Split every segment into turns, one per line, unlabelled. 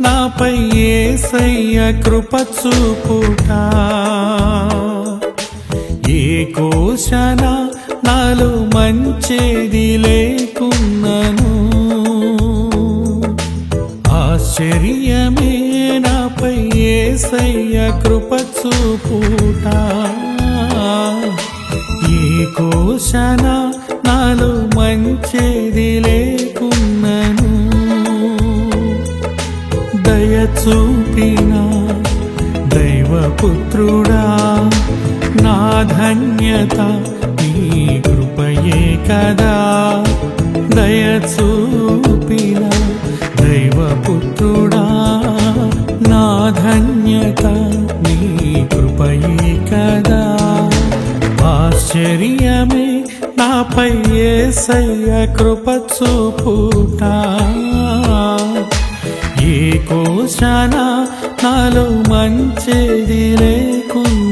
నాపై ఏసయ్య కృప చూపుట. ఏ కోశన నాలో మంచేది లేకున్నను. ఆశ్చర్యమే నాపై ఏసయ్య కృప చూపుట. ఏ కోశన నాలో మంచేది లేకు చూపిన దైవపుత్రుడా నా ధన్యత నీ కృపయే కదా. దయ చూపిన దైవపుత్రుడా నా ధన్యత నీ కృపయే కదా. ఆశ్చర్యమే నాపై ఏ సయ్య కృప చూపుట. కోశాన నాలో మంచిది లేకుండా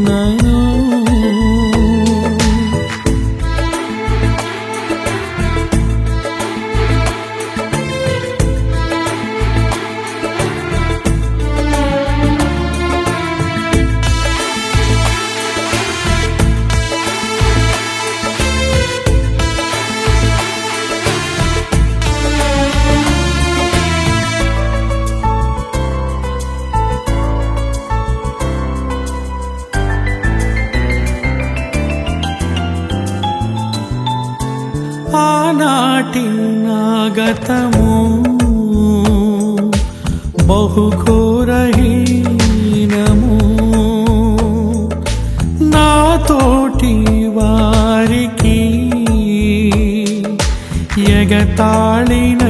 ఆనాటి బహుఘోరహీనము. నాతోటి వారికి ఎగతాళిన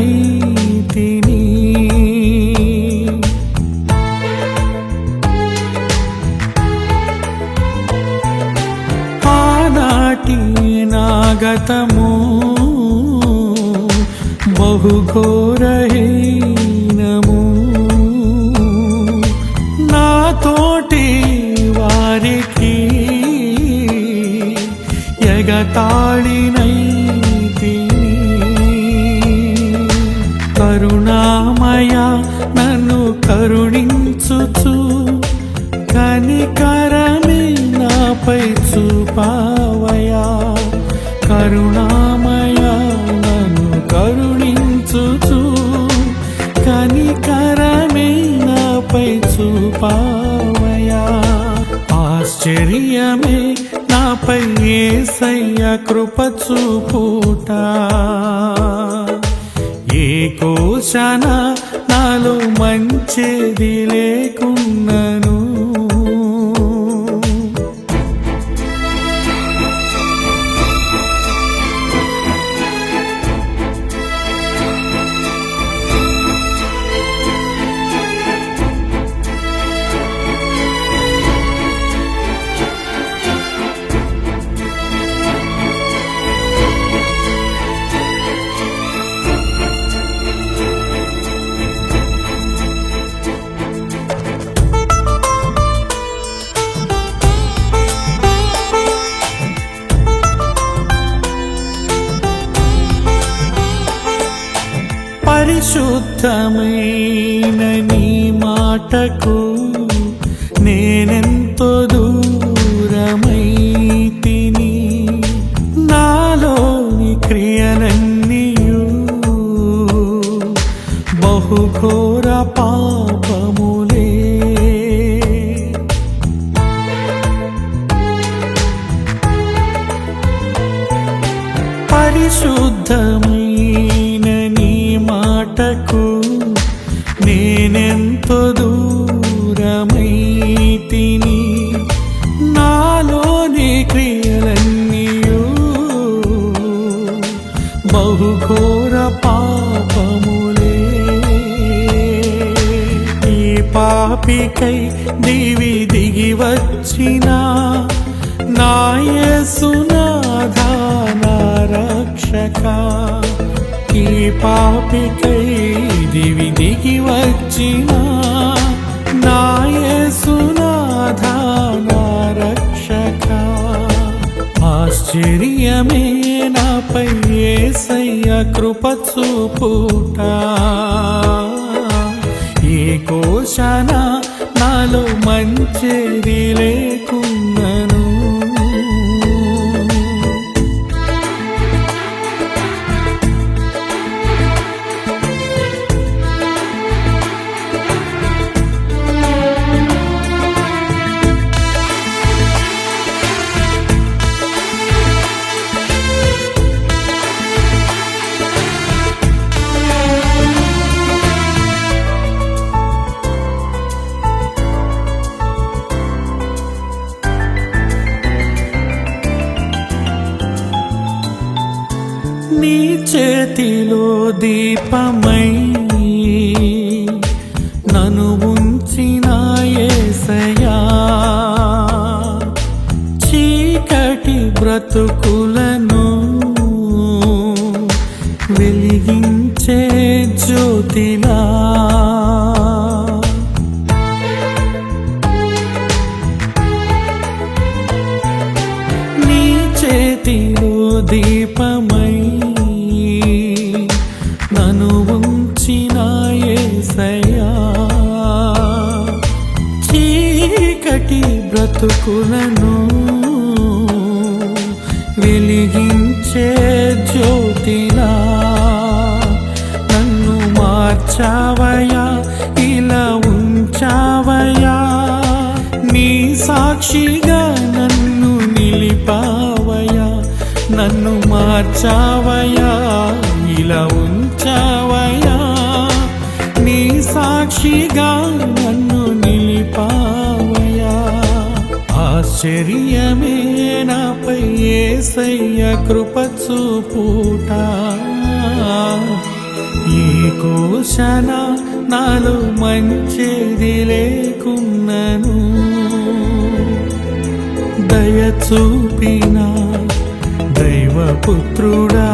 నన్ను కరుణించుచు కనికరమే నాపై చూపావయా. కరుణామయ నన్ను కరుణించుచు కనికరమే నాపై చూపావయా. ఆశ్చర్యమే నాపై ఏసయ్య కృప చూపుట ఏ కోశనా నాలో మంచిది లేకున్నను పరిశుద్ధమైన నీ మాటకు నేనెంతో దూరమై తిని నాలోని క్రియలన్నీయు బహుఘోర పాపములే. పరిశుద్ధమైన పాపికై దివి దిగి వచ్చిన నాయసునాథా రక్షక. ఈ పాపికై దివి దిగి వచ్చిన నాయసునాథా రక్షక. ఆశ్చర్యమే నాపై ఏసయ్య కృప చూపుట. ఏ కో కోశన దీపమై బ్రతుకులను వెలిగించే జ్యోతిలా. నన్ను మార్చావయా ఇలా ఉంచావయా నీ సాక్షిగా నన్ను నిలిపావయా నన్ను మార్చావయా ఇలా ఉంచావయా నీ సాక్షిగా నన్ను ఆశ్చర్యమే నాపై ఏసయ్య కృప చూపుట ఈ కోశన నాలో మంచిది లేకున్నను. దయ చూపిన దైవపుత్రుడా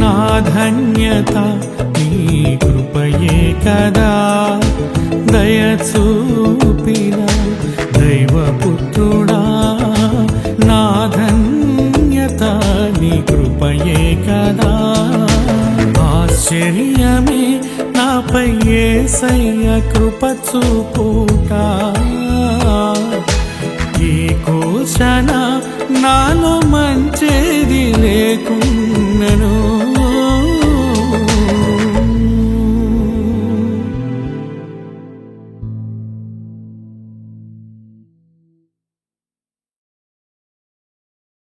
నా ధన్యత కృపయే కదా. దయ చూపిన దైవపుత్రుడా నా ధన్యత నీ కృపయే కదా. ఆశ్చర్యమే నాపై ఏసయ్య కృప చూపుట. ఈ కోశన నాలో మంచేది లేకున్నను